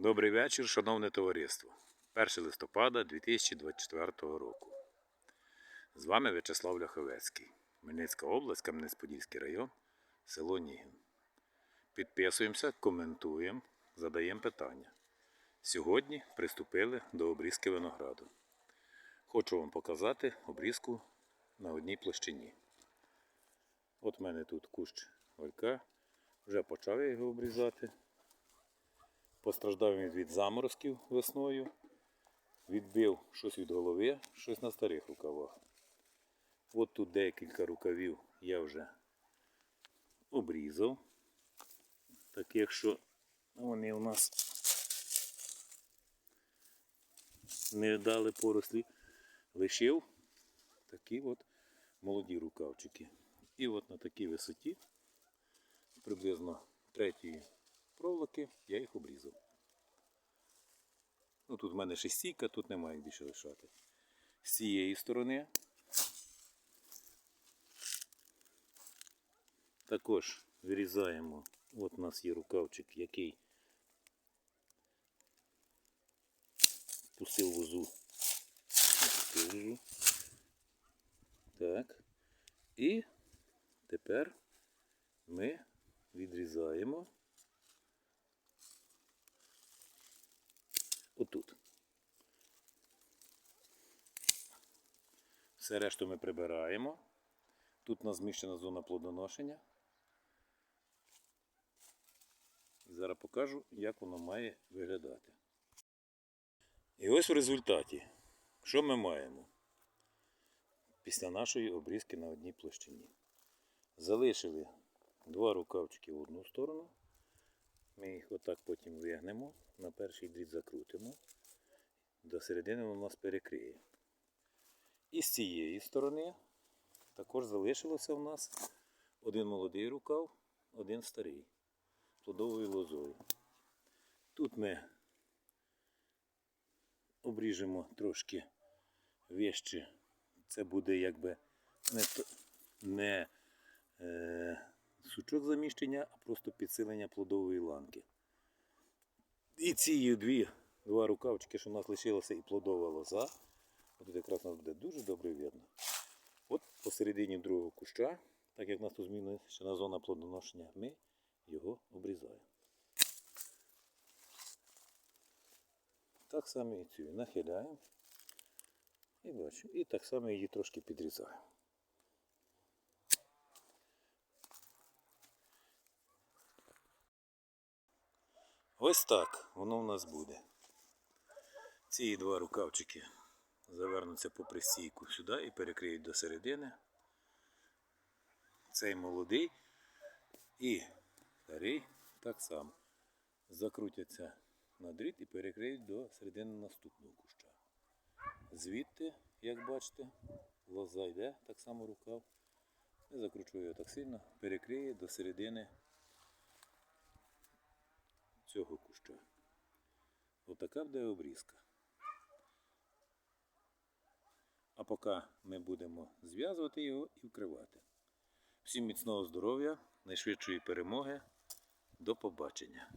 Добрий вечір, шановне товариство. 1 листопада 2024 року. З вами В'ячеслав Ляховецький. Хмельницька область, Кам'янець-Подільський район, село Нігін. Підписуємося, коментуємо, задаємо питання. Сьогодні приступили до обрізки винограду. Хочу вам показати обрізку на одній площині. От в мене тут кущ олька. Вже почав я його обрізати. Постраждав він від заморозків весною. Відбив щось від голови, щось на старих рукавах. От тут декілька рукавів я вже обрізав. Таких, що вони у нас не дали порослі. Лишив такі от молоді рукавчики. І от на такій висоті, приблизно третьої проволоки, я їх обрізав. Ну, тут в мене шестійка, тут немає більше лишати. З цієї сторони також вирізаємо. От у нас є рукавчик, який пустив возу. Так. І тепер ми відрізаємо отут. Все решту ми прибираємо. Тут у нас зміщена зона плодоношення. І зараз покажу, як воно має виглядати. І ось в результаті, що ми маємо після нашої обрізки на одній площині. Залишили два рукавчики в одну сторону. Ми їх отак потім вигнемо, на перший дріт закрутимо, до середини воно нас перекриє. І з цієї сторони також залишилося в нас один молодий рукав, один старий плодовою лозою. Тут ми обріжемо трошки вище. Це буде якби не, не е, сучок заміщення, а просто підсилення плодової ланки. І ці дві, два рукавчики, що у нас лишилося, і плодова лоза. От якраз нас буде дуже добре видно. От посередині другого куща, так як в нас тут змінилася зона плодоношення, ми його обрізаємо. Так само і цю нахиляємо. І бачимо. І так само її трошки підрізаємо. Ось так воно у нас буде. Ці два рукавчики завернуться по пристійку сюди і перекриють до середини. Цей молодий і старий так само закрутяться на дріт і перекриють до середини наступного куща. Звідти, як бачите, лоза йде, так само рукав. Не закручую його так сильно, перекриє до середини цього куща. Отака буде обрізка. А поки ми будемо зв'язувати його і вкривати. Всім міцного здоров'я, найшвидшої перемоги. До побачення.